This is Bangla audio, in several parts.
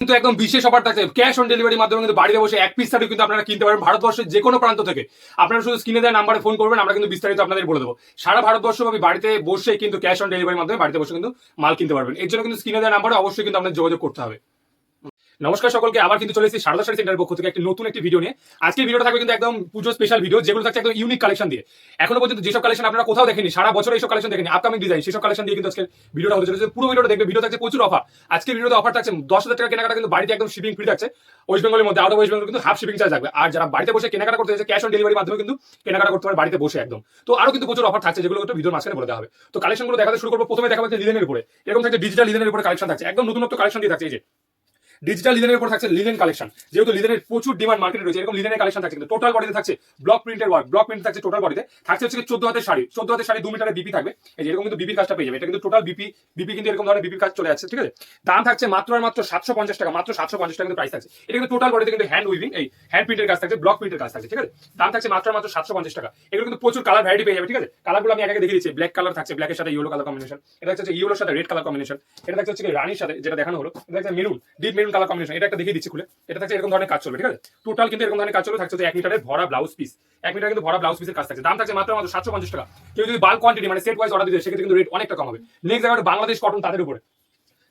কিন্তু একদম বিশেষ অফার থাকছে। ক্যাশ অন ডেলিভারির মাধ্যমে কিন্তু বাড়িতে বসে এক পিস শাড়ি কিন্তু আপনারা কিনতে পারেন ভারতবর্ষের যে কোনো প্রান্ত থেকে। আপনারা শুধু স্ক্রিনে দেওয়া নাম্বারে ফোন করবেন, আমরা কিন্তু বিস্তারিত আপনাদের বলে দেবো। সারা ভারতবর্ষ আমি বাড়িতে বসে কিন্তু ক্যাশ অন ডেলিভারির মাধ্যমে বাড়িতে বসে কিন্তু মাল কিনতে পারবেন। এর জন্য কিন্তু স্ক্রিনে দেওয়া নাম্বারে অবশ্যই কিন্তু আপনাদের যোগাযোগ করতে হবে। নমস্কার সকলকে, আবার কিন্তু চলে এসেছি সারদা শাড়ি সেন্টারের পক্ষ থেকে একটি নতুন একটি ভিডিও নিয়ে। আজকের ভিডিওটা থাকবে কিন্তু একদম পুজো স্পেশাল ভিডিও যেগুলো থাকছে একদম ইউনিক কালেকশন দিয়ে। এখনও পর্যন্ত যেসব কালেকশন আপনারা কোথাও দেখেনি সারা বছর এইসব কালেকশন দেখেনি আপকামিং ডিজাইন সেসব কালেকশন দিয়ে কিন্তু আজকে ভিডিওটা হতে চলেছে। পুরো ভিডিওটা দেখবে ভিডিও থাকছে প্রচুর অফার আজকের ভিডিওতে অফার থাকছে দশ হাজার টাকা কেনাকাটা কিন্তু বাড়িতে একদম শিপিং ফ্রি থাকছে। ওয়েস্ট বেঙ্গলের মধ্যে আউট অফ ওয়েস্ট বেঙ্গল কিন্তু হাফ শিপিং চার্জ থাকবে। আর যারা বাড়িতে বসে কেনাকাটা করতে চাইছে ক্যাশ অন ডেলিভারির মাধ্যমে কিন্তু কেনাকাটা করতে পারে বাড়িতে বসে একদম। তো আরও কিন্তু প্রচুর অফার থাকছে যেগুলো একটু ভিডিওর মাঝখানে বলে দেওয়া হবে। তো কালেকশনগুলো দেখাতে শুরু করব। প্রথমে দেখাবো লিলেনের উপরে। এরকম থাকছে ডিজিটাল লিলেনের উপরে কালেকশন থাকছে। একদম নতুন নতুন কালেকশন দিয়ে থাকছে, এই যে। ডিজিটাল লিনেনের উপর থাকছে লিনেন কালেকশন যেহেতু লিনেনের প্রচুর ডিমান্ড মার্কেটে রয়েছে, এরকম লিনেনের কালেকশন থাকছে টোটাল বডিতে থাকছে ব্লক প্রিন্টের ওয়ার্ক ব্লক প্রিন্ট থাকছে টোটাল বডিতে থাকছে হচ্ছে চোদ্দ হাতের শাড়ি, চোদ্দ হাতের শাড়ি দু মিটারের বিপি থাকবে। এই যে এরকম কিন্তু বিপির কাজটা পেয়ে যাবে। এটা কিন্তু টোটাল বিপি বিপি কিন্তু এরকম ধরনের বিপির কাজ চলে যাচ্ছে ঠিক আছে? দাম থাকছে মাত্র আর মাত্র সাতশো পঞ্চাশ টাকা, মাত্র সাতশো পঞ্চাশ টাকা কিন্তু প্রাইস থাকছে। এটা কিন্তু টোটাল বডিতে কিন্তু হ্যান্ড উইভিং এই হ্যান্ড প্রিন্টের কাজ থাকছে ব্লক প্রিন্টের কাজ থাকছে, ঠিক আছে? দাম থাকছে মাত্র মাত্র সাতশো পঞ্চাশ টাকা। এগুলো কিন্তু প্রচুর কালার ভ্যারাইটি পেয়ে যাবে, ঠিক আছে? কালারগুলো আমি আগে দেখিয়ে দিচ্ছি। ব্ল্যাক কালার থাকছে ব্ল্যাকের সাথে ইয়েলো কালার কম্বিনেশন এটা হচ্ছে ইয়েলোর সাথে রেড কালার কম্বিনেশন এটা হচ্ছে রানির সাথে, যেটা দেখানো হলো। এটা হচ্ছে maroon deep maroon colour combination এটা একটা দেখিয়ে দিচ্ছি খুলে। এটা থাকছে এরকম ধরনের কাজ চলবে, ঠিক আছে? টোটাল কিন্তু এরকম ধরনের কাজ চলবে, থাকছে হচ্ছে এক মিটারের ভরা ব্লাউজ পিস এক মিটার কিন্তু ভরা ব্লাউজ পিসের কাজ থাকছে। দাম থাকছে মাত্র মাত্র সাতশো পঞ্চাশ টাকা। কেউ যদি বাল্ক কোয়ান্টিটি মানে সেট ওয়াইজ অর্ডার দিতে সেক্ষেত্রে কিন্তু রেট অনেকটা কম হবে নেক্সট জায়গাটা বাংলাদেশ কটন তাদের উপরে।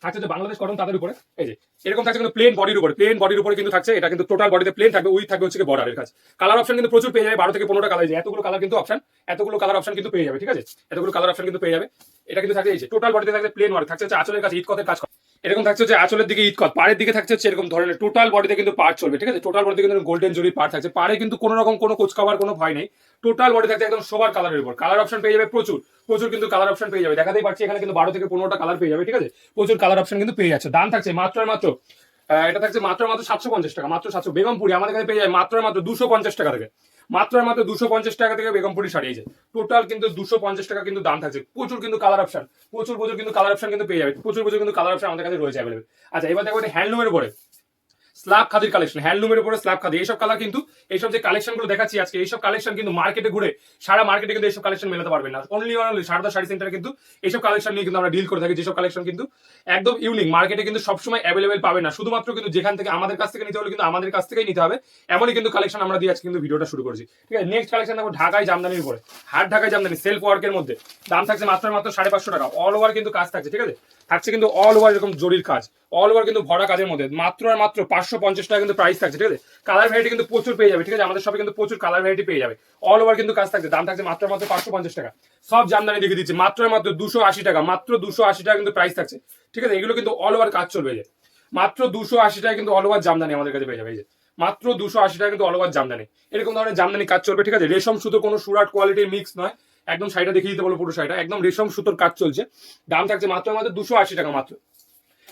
থাকছে হচ্ছে বাংলাদেশ কটন তাদের উপরে, এই যে, এরকম থাকছে কিন্তু প্লেন বডির উপরে। প্লেন বডির উপরে কিন্তু থাকছে, এটা কিন্তু টোটাল বডিতে প্লেন থাকবে উইথ থাকবে হচ্ছে বর্ডারের কাজ। কালার অপশন কিন্তু প্রচুর পেয়ে যাবে, বারো থেকে পনেরোটা কালার এতগুলো কালার কিন্তু অপশন এতগুলো কালার অপশন কিন্তু পেয়ে যাবে, ঠিক আছে? এতগুলো কালার অপশন কিন্তু পেয়ে যাবে। এটা কিন্তু থাকছে এই যে টোটাল বডিতে থাকছে প্লেন ওয়ার্ক থাকছে আঁচলের কাছে ইট কতের কাজ। এরকম থাকছে হচ্ছে আঁচলের দিকে ইট কত পাড়ের দিকে থাকছে হচ্ছে এরকম ধরনের টোটাল বডিতে কিন্তু পার্ট চলবে, ঠিক আছে? টোটাল বডিতে কিন্তু গোল্ডেন জরি পার্ট থাকছে। পাড়ে কিন্তু কোনো রকম কোনো কোচ কাভার কোনো ভয় নেই। টোটাল বডি থাকছে একদম সবার কালারের উপর। কালার অপশন পেয়ে যাবে প্রচুর। প্রচুর কিন্তু কালার অপশন পেয়ে যাবে। দেখাতেই পাচ্ছি এখানে কিন্তু বারো থেকে পনেরোটা কালার পেয়ে যাবে, ঠিক আছে? প্রচুর কালার অপশন কিন্তু পেয়ে যাচ্ছে। দাম থাকছে মাত্র মাত্র এটা থাকছে মাত্র মাত্র সাতশো পঞ্চাশ টাকা, মাত্র সাতশো। বেগমপুরি আমাদের কাছে পেয়ে যায় মাত্র মাত্র দুশো পঞ্চাশ টাকা থেকে। মাত্র মাত্র দুশো পঞ্চাশ টাকা থেকে বেগমপুরি আছে টোটাল কিন্তু দুশো পঞ্চাশ টাকা কিন্তু দাম থাকছে। প্রচুর কিন্তু কালার অপশন প্রচুর প্রচুর কিন্তু কালার অপশন কিন্তু পেয়ে যাবে। প্রচুর প্রচুর কিন্তু কালার অপশন আমাদের কাছে রয়েছে অ্যাভেলেবল আচ্ছা এবার দেখো হ্যান্ডলুমের উপরে। স্ল্যাব খাদির কালেকশন হ্যান্ডলুমের উপরে স্ল্যাব খাদি এইসব কালার কিন্তু, এইসব যে কালেকশনগুলো দেখাচ্ছি আজকে, এইসব কালেকশন কিন্তু মার্কেটে ঘুরে, সারা মার্কেটে কিন্তু এইসব কালেকশন মেলাতে পারবেন না। অনলি অনলি সারদা শাড়ি সেন্টারে কিন্তু এইসব কালেকশন নিয়ে কিন্তু আমরা ডিল করে থাকি, যেসব কালেকশন কিন্তু একদম ইউনিক মার্কেটে কিন্তু সবসময় অ্যাভেলেবেল পাবে না। শুধুমাত্র কিন্তু যেখান থেকে আমাদের কাছ থেকে নিতে হলে কিন্তু আমাদের কাছ থেকেই নিতে হবে, এমনই কিন্তু কালেকশন আমরা দিয়ে আজকে কিন্তু ভিডিওটা শুরু করেছি। ঠিক আছে নেক্সট কালেকশন দেখো, ঢাকায় জামদানির উপরে। হাট ঢাকায় জামদানি সেলফ ওয়ার্কের মধ্যে। দাম থাকছে মাত্র মাত্র সাড়ে পাঁচশো টাকা। অল ওভার কিন্তু কাজ থাকছে, ঠিক আছে? থাকছে কিন্তু অল ওভার এরকম জরির কাজ। অল ওভার কিন্তু ভরা কাজের মধ্যে। মাত্র আর মাত্র পাঁচশো পঞ্চাশ টাকা কিন্তু প্রাইস থাকছে, ঠিক আছে? কালার ভ্যারাইটি কিন্তু প্রচুর পেয়ে যাবে, ঠিক আছে? আমাদের সবে কিন্তু প্রচুর কালার ভ্যারাইটি পেয়ে যাবে। অল ওভার কিন্তু কাজ থাকছে। দাম থাকছে মাত্র মাত্র পাঁচশো পঞ্চাশ টাকা। সব জামদানি দেখে দিচ্ছে। মাত্র মাত্র দুশো আশি টাকা। মাত্র দুশো আশি টাকা কিন্তু প্রাইস থাকছে, ঠিক আছে? এগুলো কিন্তু অল ওভার কাজ চলবে যে। মাত্র দুশো আশি টাকা কিন্তু অল ওভার জামদানি আমাদের কাছে পেয়ে যাবে, এই যে। মাত্র দুশো আশি টাকা কিন্তু অল ওভার জামদানি। এরকম ধরনের জামদানি কাজ চলবে, ঠিক আছে? রেশম সুতো কোনো সুরাট কোয়ালিটির মিক্স নয়। একদম শাড়িটা দেখিয়ে দিতে বলো পুরো শাড়িটা। একদম রেশম সুতোর কাজ চলছে। দাম থাকছে মাত্র মাত্র দুশো আশি টাকা মাত্র।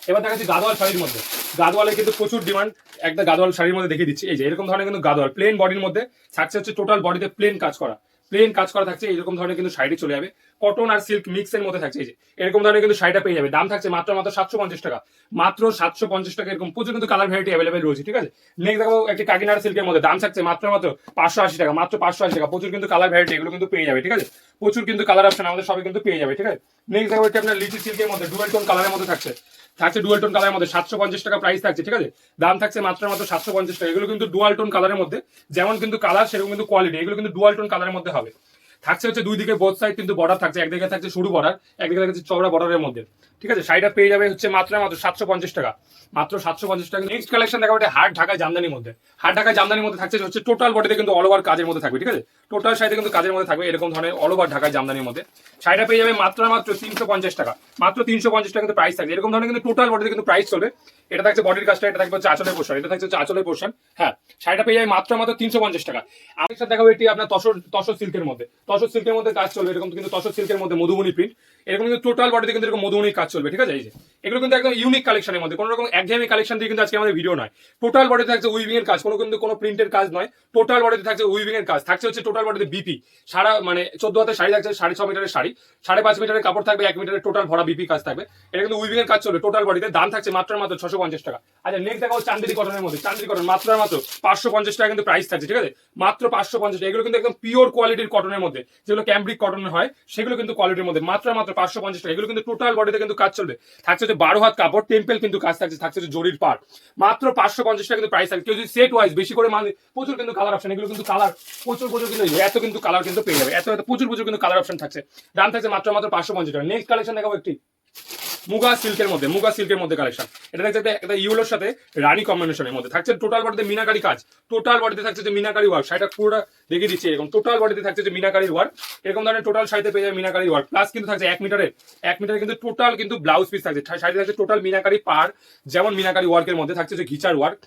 এবার দেখা যাচ্ছে গাদোয়াল শাড়ির মধ্যে। গাদোয়ালের কিন্তু প্রচুর ডিমান্ড একটা গাদোয়াল শাড়ির মধ্যে দেখিয়ে দিচ্ছি। এই যে এরকম ধরনের কিন্তু গাদোয়াল প্লেন বডির মধ্যে থাকছে হচ্ছে টোটাল বডিতে প্লেন কাজ করা। প্লেন কাজ করা থাকছে, এরকম ধরনের কিন্তু শাড়ি চলে যাবে। কটন আর সিল্ক মিক্স এর মধ্যে থাকছে, এই যে। এরকম ধরনের কিন্তু শাড়িটা পেয়ে যাবে। দাম থাকছে মাত্র মাত্র সাতশো পঞ্চাশ টাকা। মাত্র সাতশো পঞ্চাশ টাকা এরকম প্রচুর কিন্তু কালার ভ্যারাইটি অ্যাভেলেবেল রয়েছে, ঠিক আছে? নেক্সট দেখো একটি কাকিনাড়া সিল্কের মধ্যে। দাম থাকছে মাত্র মাত্র পাঁচশো আশি টাকা, মাত্র পাঁচশো আশি টাকা। প্রচুর কিন্তু কালার ভ্যারাইটি এগুলো কিন্তু পেয়ে যাবে, ঠিক আছে? প্রচুর কিন্তু কালার অপশন আমাদের সবাই কিন্তু পেয়ে যাবে, ঠিক আছে? নেক্সট দেখো একটি আপনার লিচি সিল্কের মধ্যে ডুয়েল টোন কালারের মধ্যে থাকছে। থাকছে ডুয়াল টোন কালারের মধ্যে। সাতশো পঞ্চাশ টাকা প্রাইস থাকছে, ঠিক আছে? দাম থাকছে মাত্র মাত্র সাতশো পঞ্চাশ টাকা। এগুলো কিন্তু ডুয়াল টোন কালারের মধ্যে। যেমন কিন্তু কালার সেরকম কিন্তু কোয়ালিটি এগুলো কিন্তু ডুয়াল টোন কালারের মধ্যে হবে। থাকছে হচ্ছে দুই দিকে বোথ সাইড কিন্তু বর্ডার থাকছে। একদিকে থাকছে সরু বর্ডার একদিকে থাকছে চওড়া বর্ডারের মধ্যে। ঠিক আছে? শাড়িটা পেয়ে যাবে হচ্ছে মাত্র মাত্র সাতশো পঞ্চাশ টাকা। মাত্র সাতশো পঞ্চাশ টাকা। নেক্সট কালেকশন দেখা যাবে হাট ঢাকায় জামদানির মধ্যে। হাট ঢাকায় জামদানির মধ্যে থাকছে হচ্ছে টোটাল বডিতে কিন্তু অল ওভার কাজের মধ্যে থাকবে। ঠিক আছে? টোটাল শাড়িতে কিন্তু কাজের মধ্যে থাকবে এরকম ধরনের অল ওভার ঢাকায় জামদানির মধ্যে। শাড়িটা পেয়ে যাবে মাত্র মাত্র তিনশো পঞ্চাশ টাকা। মাত্র তিনশো পঞ্চাশ টাকা কিন্তু প্রাইস থাকবে। এরকম ধরনের কিন্তু টোটাল বডিতে কিন্তু প্রাইস চলবে। এটা থাকছে বডির কাজটা, এটা থাকবে হচ্ছে আঁচলের পোর্শন এটা থাকছে হচ্ছে আঁচলের পোর্শন হ্যাঁ শাড়িটা পেয়ে যাবে মাত্র মাত্র তিনশো পঞ্চাশ টাকা। আরেকটা দেখাবো এটি আপনার তসর তসর সিল্কের মধ্যে। তসর সিল্কের মধ্যে কাজ চলবে, এরকম কিন্তু তসর সিল্কের মধ্যে মধুবনী প্রিন্ট এরকম কিন্তু টোটাল বডিতে কিন্তু এরকম মধুবনীর কাজ চলবে, ঠিক আছে? এগুলো কিন্তু একদম ইউনিক কালেকশনের মধ্যে, কোনো রকম একঘেয়েমি কালেকশন দিয়ে কিন্তু আজকে আমাদের ভিডিও নয়। টোটাল বডিতে থাকছে উইভিং এর কাজ, কোনো কিন্তু কোনো প্রিন্টের কাজ নয় টোটাল বডিতে থাকছে উইভিং এর কাজ, থাকছে হচ্ছে টোটাল বডিতে বিপি সারা মানে চোদ্দ হাতে শাড়ি থাকছে, সাড়ে ছ মিটারের শাড়ি, সাড়ে পাঁচ মিটারের কাপড় থাকবে, এক মিটারের টোটাল ভরা বিপি কাজ থাকবে, এটা কিন্তু উইভিং এর কাজ চলবে টোটাল বডিতে দাম থাকছে মাত্র মাত্র ছশো পঞ্চাশ টাকা। আচ্ছা নেক্সট দেখাও চান্দেরি কটনের মধ্যে, চান্দেরি কটন মাত্র মাত্র পাঁচশো পঞ্চাশ টাকা কিন্তু প্রাইস থাকছে, ঠিক আছে? মাত্র পাঁচশো পঞ্চাশ এগুলো কিন্তু একদম পিওর কোয়ালিটির কটনের মধ্যে। মধ্যে যেগুলো ক্যাম্ব্রিক কটনের হয়, সেগুলো কিন্তু কোয়ালিটির মধ্যে। মাত্র মাত্র পাঁচশো পঞ্চাশ টাকা। এগুলো কিন্তু টোটাল বডিতে কিন্তু কাজ চলবে। থাকছে হচ্ছে বারো হাত কাপড় টেম্পেল কিন্তু কাজ থাকছে থাকছে হচ্ছে জরির পার মাত্র পাঁচশো পঞ্চাশ টাকা কিন্তু প্রাইস থাকছে কেউ যদি সেট ওয়াইজ বেশি করে মানে প্রচুর কিন্তু কালার অপশন এগুলো কিন্তু কালার প্রচুর প্রচুর কিন্তু এত কিন্তু কালার কিন্তু পেয়ে যাবে। এত এত প্রচুর প্রচুর কিন্তু কালার অপশন থাকছে। দাম থাকছে মাত্র মাত্র পাঁচশো পঞ্চাশ টাকা। নেক্সট কালেকশন দেখাবো একটি। মুগা সিল্কের মধ্যে, মুগা সিল্কের মধ্যে কালেকশন এটা থাকছে একটা- ইউলোর সাথে রানী কম্বিনেশনের মধ্যে। থাকছে টোটাল বডিতে মিনাকারি কাজ। টোটাল বডিতে থাকছে যে মিনাকারি ওয়ার্ক সেটা পুরোটা দেখিয়ে দিচ্ছি এরকম। টোটাল বডিতে থাকছে যে মিনাকারির ওয়ার্ক এরকম ধরনের টোটাল শাড়িতে পেয়ে যাবে মিনাকারি ওয়ার্ক প্লাস কিন্তু থাকছে এক মিটারের এক মিটারে কিন্তু টোটাল কিন্তু ব্লাউজ পিস থাকছে। শাড়িতে থাকছে টোটাল মিনাকারি পার যেমন মিনাকারি ওয়ার্কের মধ্যে থাকছে যে ঘিচার ওয়ার্ক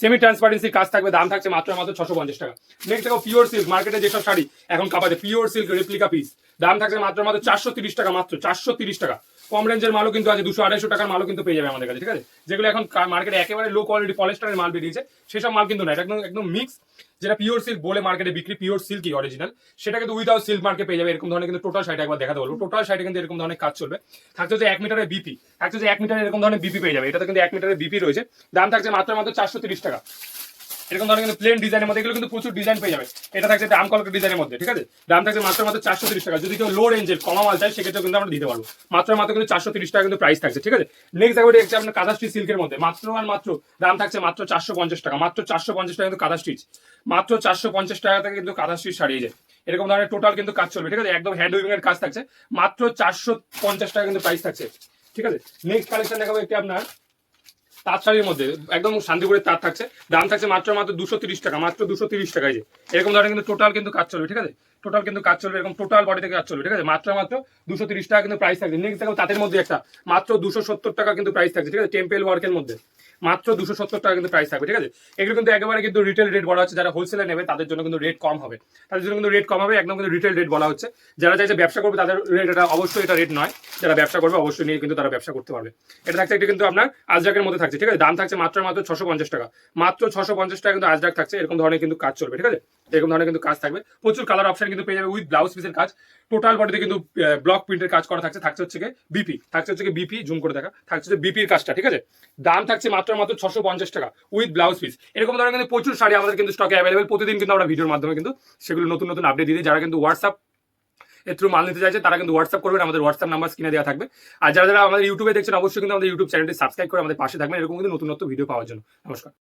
সেমি ট্রান্সপারেন্সির কাজ থাকবে, দাম থাকছে মাত্র মাত্র ছশো পঞ্চাশ টাকা। নেক্সট দেখো পিওর সিল্ক মার্কেটে যেসব শাড়ি এখন কাপাতে পিওর সিল্ক রেপ্লিকা পিস দাম থাকছে মাত্র মাত্র চারশো তিরিশ টাকা, মাত্র চারশো তিরিশ টাকা। কম রেঞ্জের মালও কিন্তু আছে, দুশো আড়াইশো টাকার মালও কিন্তু পেয়ে যাবে আমাদের কাছে, ঠিক আছে? যেগুলো এখন মার্কেটে একেবারে লো কোয়ালিটি পলেস্টারের মাল বেরিয়েছে, সেসব মাল কিন্তু না, এটা একদম একদম মিক্স যেটা পিওর সিল্ক বলে মার্কেটে বিক্রি পিওর সিল্কই অরিজিনাল সেটা কিন্তু উইদাউট সিল্ক মার্কেট পেয়ে যাবে, এরকম ধরনের কিন্তু টোটাল শাড়ি একবার দেখাতে বলব। টোটাল সাইডে কিন্তু এরকম ধরনের কাজ চলবে। থাকছে হচ্ছে এক মিটারের বিপি থাকছে হচ্ছে এক মিটারের এরকম ধরনের বিপি পেয়ে যাবে, এটাতে কিন্তু এক মিটারের বিপি রয়েছে। দাম থাকছে মাত্র মাত্র চারশো তিরিশ টাকা। এরকম ধরনের কিন্তু প্লেন ডিজাইনের মধ্যে, এগুলো কিন্তু প্রচুর ডিজাইন পেয়ে যাবে। এটা থাকছে দাম কলকের ডিজাইনের মধ্যে, ঠিক আছে? দাম থাকছে মাত্র মাত্র চারশো তিরিশ টাকা। যদি কেউ লো রেঞ্জের কমা মাল চাই সেক্ষেত্রে কিন্তু আমরা দিতে পারব। মাত্র মাত্র কিন্তু চারশো তিরিশ টাকা কিন্তু প্রাইস থাকছে, ঠিক আছে? নেক্সট দেখো দেখছি আপনার কাদা স্টিচ সিল্কের মধ্যে। মাত্র আর মাত্র দাম থাকছে মাত্র চারশো পঞ্চাশ টাকা। মাত্র চারশো পঞ্চাশ টাকা কিন্তু কাদা স্টিচ মাত্র চারশো পঞ্চাশ টাকা থেকে কিন্তু কাদা স্টিচ সারিয়ে যায়। এরকম ধরনের টোটাল কিন্তু কাজ চলবে, ঠিক আছে? একদম হ্যান্ড উইভিং এর কাজ থাকছে। মাত্র চারশো পঞ্চাশ টাকা কিন্তু প্রাইস থাকছে, ঠিক আছে? নেক্সট কালেকশন দেখাবো একটি আপনার। তাঁত শাড়ির মধ্যে, একদম শান্তিপুরের তার থাকছে। দাম থাকছে মাত্র মাত্র দুশো তিরিশ টাকা, মাত্র দুশো তিরিশ টাকায় যে। এরকম ধরনের কিন্তু টোটাল কিন্তু কাজ চলবে, ঠিক আছে? টোটাল কিন্তু কাজ চলবে, এরকম টোটাল বডি থেকে কাজ চলবে, ঠিক আছে? মাত্র মাত্র দুশো তিরিশ টাকা কিন্তু প্রাইস থাকছে। নেক্সট দেখো তাদের মধ্যে একটা, মাত্র দুশো সত্তর টাকা কিন্তু প্রাইস থাকছে, ঠিক আছে? টেম্পেল ওয়ার্কের মধ্যে। মাত্র দুশো সত্তর টাকা কিন্তু প্রাইস থাকবে, ঠিক আছে? এগুলো কিন্তু একেবারে কিন্তু রিটেল রেট বলা হচ্ছে। যারা হোলসেলে নেবে, তাদের জন্য কিন্তু রেট কম হবে। তাদের জন্য কিন্তু রেট কম হবে, একদম কিন্তু রিটেল রেট বলা হচ্ছে। যারা চাইছে ব্যবসা করবে, তাদের রেট এটা অবশ্যই এটা রেট নয়। যারা ব্যবসা করবে, অবশ্যই নিয়ে কিন্তু তারা ব্যবসা করতে পারবে। এটা থাকছে, এটা কিন্তু আপনার আজরাকের মধ্যে থাকছে, ঠিক আছে? দাম থাকছে মাত্র মাত্র ছশো পঞ্চাশ টাকা। মাত্র ছশো পঞ্চাশ টাকা কিন্তু আজরাক থাকছে, এরকম ধরনের কিন্তু কাজ চলবে, ঠিক আছে? এরকম ধরনের কিন্তু কাজ থাকবে। প্রচুর কালার অপশন কিন্তু পেয়ে যাবে উইথ ব্লাউজ পিসের কাজ। টোটাল বডিতে কিন্তু ব্লক প্রিন্টের কাজ করা থাকছে। থাকছে হচ্ছে বিপি থাকছে হচ্ছে বিপি জুম করে দেখা। থাকছে বিপির কাজটা, ঠিক আছে? দাম থাকছে মাত্র মাত্র ছশো পঞ্চাশ টাকা উইথ ব্লাউজ পিস এরকম ধরনের কিন্তু প্রচুর শাড়ি আমাদের কিন্তু স্টকে অ্যাভেলেবেল প্রতিদিন কিন্তু আমরা ভিডিওর মাধ্যমে কিন্তু সেগুলো নতুন নতুন আপডেট দিয়ে যারা কিন্তু হোয়াটসঅ্যাপ এর থ্রু মাল নিতে চাইছে, তারা কিন্তু হোয়াটসঅ্যাপ করবেন। আমাদের হোয়াটসঅ্যাপ নাম্বার স্ক্রিনে দেওয়া থাকবে। আর যারা যারা আমাদের ইউটিউবে দেখছেন, অবশ্যই কিন্তু আমাদের ইউটিউব চ্যানেলটি সাবস্ক্রাইব করে আমাদের পাশে থাকবেন। এরকম কিন্তু নতুন নতুন ভিডিও পাওয়ার জন্য। নমস্কার।